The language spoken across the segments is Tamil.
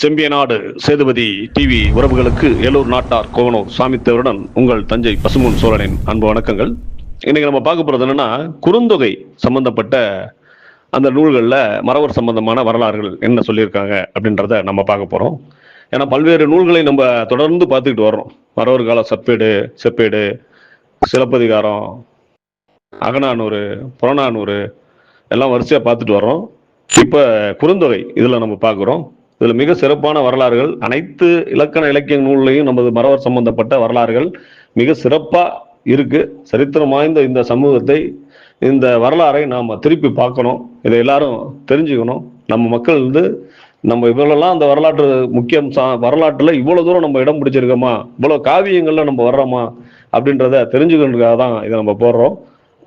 செம்பியநாடு சேதுபதி டிவி உறவுகளுக்கு ஏலூர் நாட்டார் கோவனூர் சாமித்தேவருடன் உங்கள் தஞ்சை பசுமூன் சோழனின் அன்பு வணக்கங்கள். இன்னைக்கு நம்ம பார்க்க போறது என்னன்னா குறுந்தொகை சம்பந்தப்பட்ட அந்த நூல்களில் மறவர் சம்பந்தமான வரலாறுகள் என்ன சொல்லியிருக்காங்க அப்படின்றத நம்ம பார்க்க போறோம். ஏன்னா பல்வேறு நூல்களை நம்ம தொடர்ந்து பார்த்துக்கிட்டு வர்றோம். மறவர் கால சப்பேடு செப்பேடு சிலப்பதிகாரம் அகநானூறு புறநானூறு எல்லாம் வரிசையாக பார்த்துட்டு வர்றோம். இப்போ குறுந்தொகை இதில் நம்ம பார்க்குறோம். இதில் மிக சிறப்பான வரலாறுகள் அனைத்து இலக்கண இலக்கிய நூல்லையும் நமது மறவர் சம்பந்தப்பட்ட வரலாறுகள் மிக சிறப்பாக இருக்கு. சரித்திரம் வாய்ந்த இந்த சமூகத்தை இந்த வரலாறை நாம் திருப்பி பார்க்கணும். இதை எல்லாரும் தெரிஞ்சுக்கணும். நம்ம மக்கள் வந்து நம்ம இவ்வளோலாம் அந்த வரலாற்று முக்கியம் சா வரலாற்றில் இவ்வளோ தூரம் நம்ம இடம் பிடிச்சிருக்கோமா? இவ்வளோ காவியங்களில் நம்ம வர்றோமா? அப்படின்றத தெரிஞ்சுக்கிறதுக்காக தான் இதை நம்ம போடுறோம்.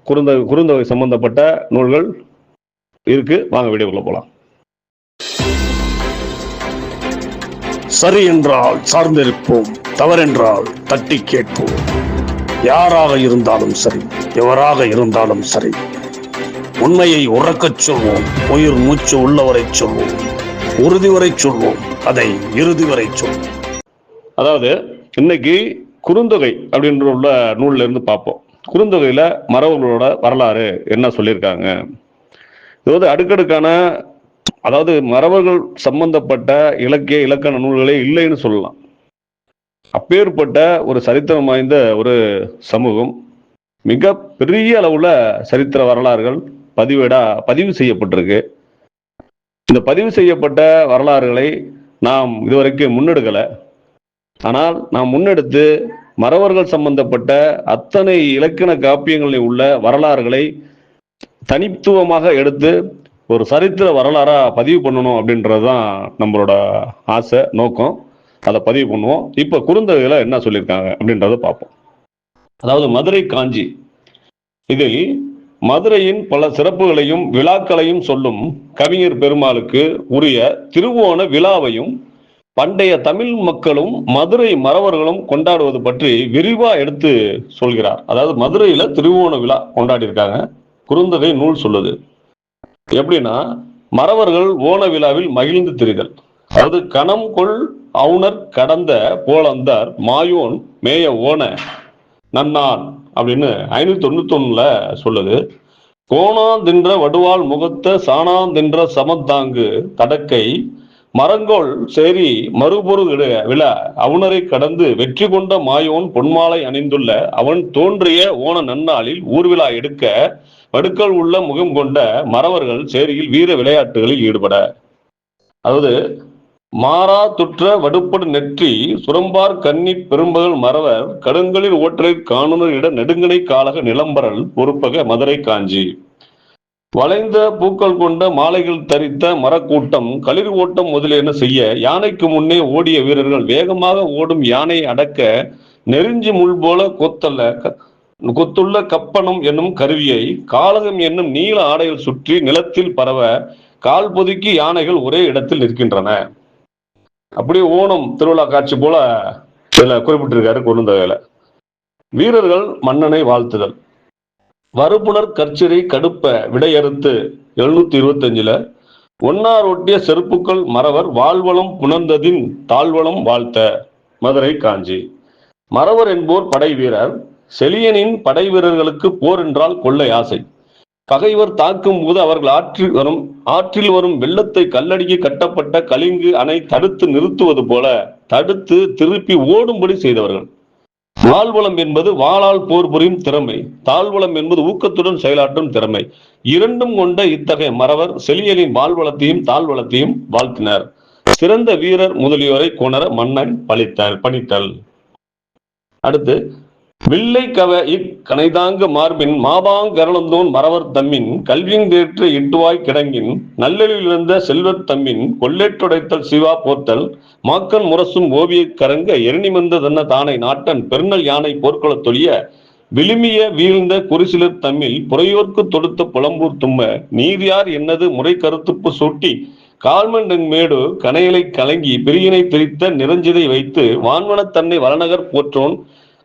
குறுந்த குறுந்தொகை சம்பந்தப்பட்ட நூல்கள் இருக்கு. வாங்க வீடியோக்குள்ள போலாம். சரி என்றால் சார்ந்திருப்போம் தவறென்றால் தட்டி கேட்போம். யாராக இருந்தாலும் சரி எவராக இருந்தாலும் சரி உண்மையை உறக்கச் சொல்வோம் உயிர் மூச்சு உள்ளவரை சொல்வோம் உறுதி வரை சொல்வோம் அதை இறுதி வரை சொல்வோம். அதாவது இன்னைக்கு குறுந்தொகை அப்படின்ற உள்ள நூல்ல இருந்து பார்ப்போம். குறுந்தொகையில மரபுகளோட வரலாறு என்ன சொல்லியிருக்காங்க? இது வந்து அடுக்கடுக்கான அதாவது மரபர்கள் சம்பந்தப்பட்ட இலக்கிய இலக்கண நூல்களே இல்லைன்னு சொல்லலாம். அப்பேற்பட்ட ஒரு சரித்திரம் வாய்ந்த ஒரு சமூகம் மிக பெரிய அளவுல சரித்திர வரலாறுகள் பதிவேடா பதிவு செய்யப்பட்டிருக்கு. இந்த பதிவு செய்யப்பட்ட வரலாறுகளை நாம் இதுவரைக்கும் முன்னெடுக்கல. ஆனால் நாம் முன்னெடுத்து மறவர்கள் சம்பந்தப்பட்ட அத்தனை இலக்கண காப்பியங்களில் உள்ள வரலாறுகளை தனித்துவமாக எடுத்து ஒரு சரித்திர வரலாறா பதிவு பண்ணணும் அப்படின்றது தான் நம்மளோட ஆசை நோக்கம். அதை பதிவு பண்ணுவோம். இப்போ குறுந்தொகையில என்ன சொல்லியிருக்காங்க அப்படின்றத பார்ப்போம். அதாவது மதுரை காஞ்சி. இதில் மதுரையின் பல சிறப்புகளையும் விழாக்களையும் சொல்லும் கவிஞர் பெருமாளுக்கு உரிய திருவோண விழாவையும் பண்டைய தமிழ் மக்களும் மதுரை மறவர்களும் கொண்டாடுவது பற்றி விரிவா எடுத்து சொல்கிறார். அதாவது மதுரையில திருவோண விழா கொண்டாடி இருக்காங்க குறுந்தகை நூல் சொல்லுது. எப்படின்னா மறவர்கள் ஓண விழாவில் மகிழ்ந்து திரிதல் அதாவது கணம் கொள் அவுணர் கடந்த போலந்தார் மாயோன் மேய ஓன நன்னான் அப்படின்னு ஐநூத்தி தொண்ணூத்தி ஒண்ணுல சொல்லுது. கோணாந்தின்ற வடுவால் முகத்த சாணாந்தின்ற சமத்தாங்கு தடக்கை மரங்கோள் சேரி மறுபொரு விழ அவுணரை கடந்து வெற்றி கொண்ட மாயோன் பொன்மாலை அணிந்துள்ள அவன் தோன்றிய ஓண நன்னாளில் ஊர்விழா எடுக்க வடுக்கள் உள்ள முகம் கொண்ட மறவர்கள் சேரியில் வீர விளையாட்டுகளில் ஈடுபட. அதாவது மாறா துற்ற வடுப்படு நெற்றி சுரம்பார் கன்னி பெரும்பகல் மறவர் கடுங்களில் ஓற்றை காணுனர் இட நெடுங்கனை காலக நிலம்பரல் பொறுப்பக மதுரை காஞ்சி. வளைந்த பூக்கள் கொண்ட மாலைகள் தரித்த மரக்கூட்டம் களிர் ஓட்டம் முதலியன செய்ய யானைக்கு முன்னே ஓடிய வீரர்கள் வேகமாக ஓடும் யானை அடக்க நெருஞ்சி முள் போல கொத்தல்ல க- கொத்துள்ள கப்பனம் என்னும் கருவியை காலகம் என்னும் நீல ஆடையில் சுற்றி நிலத்தில் பரவ கால் பொதுக்கி யானைகள் ஒரே இடத்தில் நிற்கின்றன. அப்படியே ஓணம் திருவிழா காட்சி போல இதில் குறிப்பிட்டிருக்காரு குறுந்தொகையில வீரர்கள் மன்னனை வாழ்த்துதல். வறுப்புணர் கற்சிறை கடுப்ப விடையறுத்து எழுநூத்தி இருபத்தஞ்சுல ஒன்னார் ஒட்டிய செருப்புக்கள் மறவர் வாழ்வளம் புணர்ந்ததின் தாழ்வளம் வாழ்த்த மதுரை காஞ்சி. மறவர் என்போர் படை வீரர் செலியனின் படை வீரர்களுக்கு போர் என்றால் கொள்ளை ஆசை. பகைவர் தாக்கும் போது அவர்கள் ஆற்றில் வரும் ஆற்றில் வரும் வெள்ளத்தை கல்லடிக்கு கட்டப்பட்ட கலிங்கு அணை தடுத்து நிறுத்துவது போல தடுத்து திருப்பி ஓடும்படி செய்தவர்கள். வாழ்வளம் என்பது வாளால் போர் புரியும் திறமை. தாழ்வளம் என்பது ஊக்கத்துடன் செயலாற்றும் திறமை. இரண்டும் கொண்ட இத்தகைய மறவர் செலியலின் வாழ்வளத்தையும் தாழ்வளத்தையும் வாழ்த்தினர். சிறந்த வீரர் முதலியோரை கொணர மன்னன் பழித்தல் பணித்தல். அடுத்து வில்லை கவ இக்கணைதாங்க மார்பின் மாபாங் கரணந்தோன் மறவர் தம்மின் கல்வியங்கேற்ற இட்டுவாய் கிடங்கின் நல்லலிலிருந்த செல்வத் தம்மின் கொள்ளேற்றுடைத்தல் சிவா போர்த்தல் மாக்கன் முரசும் ஓவிய கரங்க எரிணிமந்த தன்ன தானை நாட்டன் பெருநல் யானை போர்க்களத் தொழிய விழுமிய வீழ்ந்த குறிசிலர் தம்மில் புறையோர்க்கு தொடுத்த புலம்பூர் தும்ம நீர் யார் என்னது முறை கருத்துப்பு சூட்டி கால்மண்டங் மேடு கனையலை கலங்கி பிரியினை பிரித்த நிறஞ்சிதை வைத்து வான்வனத் தன்னை வளநகர் போற்றோன்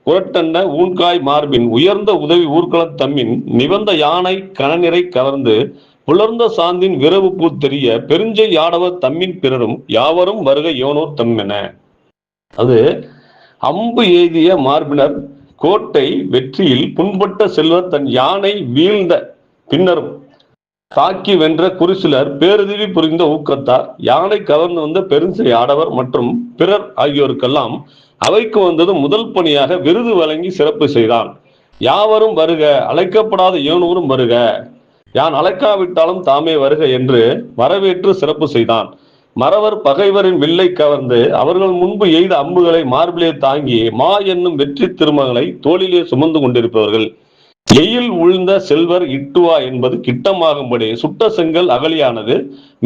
குரட்டன்ன ஊன்காய் மார்பின் உயர்ந்த உதவி ஊர்க்களத் தம்மின் நிபந்த யானை கனநிறை கவர்ந்து புலர்ந்த சாந்தின் விரவு பூ தெரிய பெருஞ்சை யாடவர் தம்மின் பிறரும் யாவரும் வருக யோனோர் தம்மென. அது அம்பு எய்திய மார்பினர் கோட்டை வெற்றியில் புண்பட்ட செல்வர் தன் யானை வீழ்ந்த பின்னரும் தாக்கி வென்ற குறிசிலர் பேருதவி புரிந்த ஊக்கத்தார். யானை கவர்ந்து வந்த பெருஞ்சை ஆடவர் மற்றும் பிறர் ஆகியோருக்கெல்லாம் அவைக்கு வந்தது முதல் பணியாக விருது வழங்கி சிறப்பு செய்தான். யாவரும் வருக அழைக்கப்படாத ஏனூரும் வருக. யான் அழைக்காவிட்டாலும் தாமே வருக என்று வரவேற்று சிறப்பு செய்தான். மறவர் பகைவரின் வில்லை கவர்ந்து அவர்கள் முன்பு எய்த அம்புகளை மார்பிலே தாங்கி மா என்னும் வெற்றி திருமகளை தோளிலே சுமந்து கொண்டிருப்பவர்கள். எயில் உழ்ந்த செல்வர் இட்டுவா என்பது கிட்டமாகும்படி சுட்ட செங்கல் அகலியானது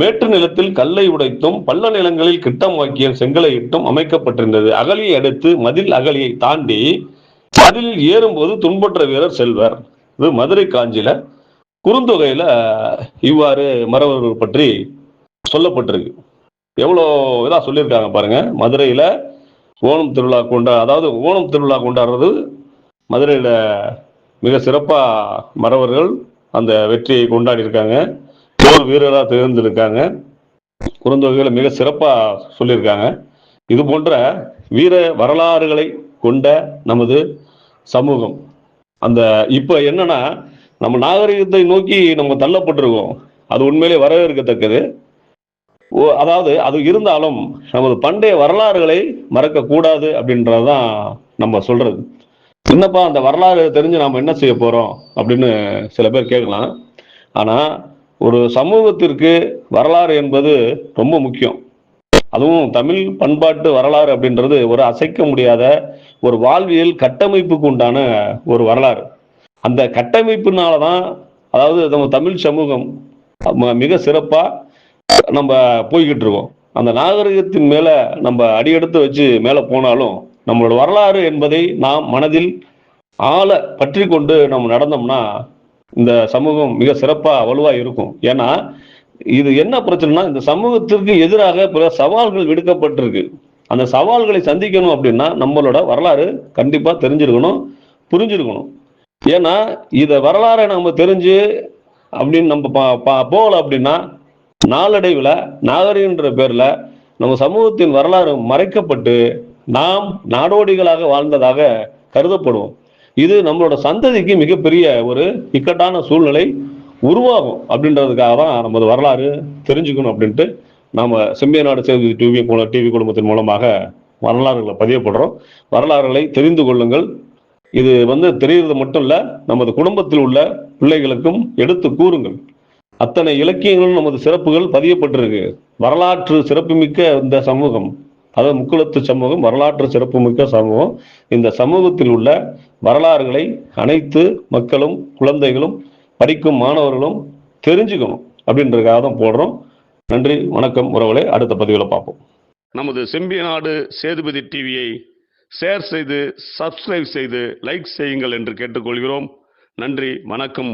மேட்டு நிலத்தில் கல்லை உடைத்தும் பள்ள நிலங்களில் கிட்டமாக்கிய செங்கலை இட்டும் அமைக்கப்பட்டிருந்தது. அகலியை அடுத்து மதில் அகலியை தாண்டி மதிலில் ஏறும்போது துன்பற்ற வீரர் செல்வர். இது மதுரை காஞ்சியில குறுந்தொகையில இவ்வாறு மறவர்கள் பற்றி சொல்லப்பட்டிருக்கு. எவ்வளோ இதாக சொல்லியிருக்காங்க பாருங்க. மதுரையில ஓணம் திருவிழா கொண்டா அதாவது ஓணம் திருவிழா கொண்டாடுறது மதுரையில மிக சிறப்பாக மறவர்கள் அந்த வெற்றியை கொண்டாடி இருக்காங்க போர் வீரராக தேர்ந்தெடுக்காங்க குறுந்தொகைகளை மிக சிறப்பாக சொல்லியிருக்காங்க. இது போன்ற வீர வரலாறுகளை கொண்ட நமது சமூகம். அந்த இப்போ என்னன்னா நம்ம நாகரிகத்தை நோக்கி நம்ம தள்ளப்பட்டிருக்கோம். அது உண்மையிலே வரவேற்கத்தக்கது. ஓ அதாவது அது இருந்தாலும் நமது பண்டைய வரலாறுகளை மறக்க கூடாது அப்படின்றதுதான் நம்ம சொல்றது. என்னப்பா அந்த வரலாறு தெரிஞ்சு நாம என்ன செய்ய போறோம் அப்படின்னு சில பேர் கேட்கலாம். ஆனா ஒரு சமூகத்திற்கு வரலாறு என்பது ரொம்ப முக்கியம். அதுவும் தமிழ் பண்பாட்டு வரலாறு அப்படின்றது ஒரு அசைக்க முடியாத ஒரு வாழ்வியல் கட்டமைப்புக்கு உண்டான ஒரு வரலாறு. அந்த கட்டமைப்புனால தான் அதாவது நம்ம தமிழ் சமூகம் மிக சிறப்பா நம்ம போய்கிட்டு இருக்கோம். அந்த நாகரிகத்தின் மேல நம்ம அடியெடுத்து வச்சு மேல போனாலும் நம்மளோட வரலாறு என்பதை நாம் மனதில் ஆள பற்றி கொண்டு நம்ம நடந்தோம்னா இந்த சமூகம் மிக சிறப்பாக வலுவாக இருக்கும். ஏன்னா இது என்ன பிரச்சனைனா இந்த சமூகத்திற்கு எதிராக பிற சவால்கள் விடுக்கப்பட்டிருக்கு. அந்த சவால்களை சந்திக்கணும் அப்படின்னா நம்மளோட வரலாறு கண்டிப்பாக தெரிஞ்சிருக்கணும் புரிஞ்சிருக்கணும். ஏன்னா இதை வரலாறை நம்ம தெரிஞ்சு அப்படின்னு நம்ம பா- பா- போகல அப்படின்னா நாளடைவில் நாகரிகன்ற பேரில் நம்ம சமூகத்தின் வரலாறு மறைக்கப்பட்டு நாம் நாடோடிகளாக வாழ்ந்ததாக கருதப்படுவோம். இது நம்மளோட சந்ததிக்கு மிகப்பெரிய ஒரு இக்கட்டான சூழ்நிலை உருவாகும் அப்படின்றதுக்காக தான் நமது வரலாறு தெரிஞ்சுக்கணும் அப்படின்ட்டு நாம செம்பிய நாடு செய்தி டிவி டிவி குடும்பத்தின் மூலமாக வரலாறுகளை பதியப்படுறோம். வரலாறுகளை தெரிந்து கொள்ளுங்கள். இது வந்து தெரிகிறது மட்டும் இல்ல நமது குடும்பத்தில் உள்ள பிள்ளைகளுக்கும் எடுத்து கூறுங்கள். அத்தனை இலக்கியங்களும் நமது சிறப்புகள் பதியப்பட்டிருக்கு. வரலாற்று சிறப்புமிக்க இந்த சமூகம். அதாவது முக்குளத்து சமூகம் வரலாற்று சிறப்புமிக்க சமூகம். இந்த சமூகத்தில் உள்ள வரலாறுகளை அனைத்து மக்களும் குழந்தைகளும் படிக்கும் மாணவர்களும் தெரிஞ்சுக்கணும் அப்படின்றதுக்காக தான் போடுறோம். நன்றி வணக்கம் உறவுகளை அடுத்த பதிவில் பார்ப்போம். நமது செம்பியநாடு சேதுபதி டிவியை ஷேர் செய்து சப்ஸ்கிரைப் செய்து லைக் செய்யுங்கள் என்று கேட்டுக்கொள்கிறோம். நன்றி வணக்கம்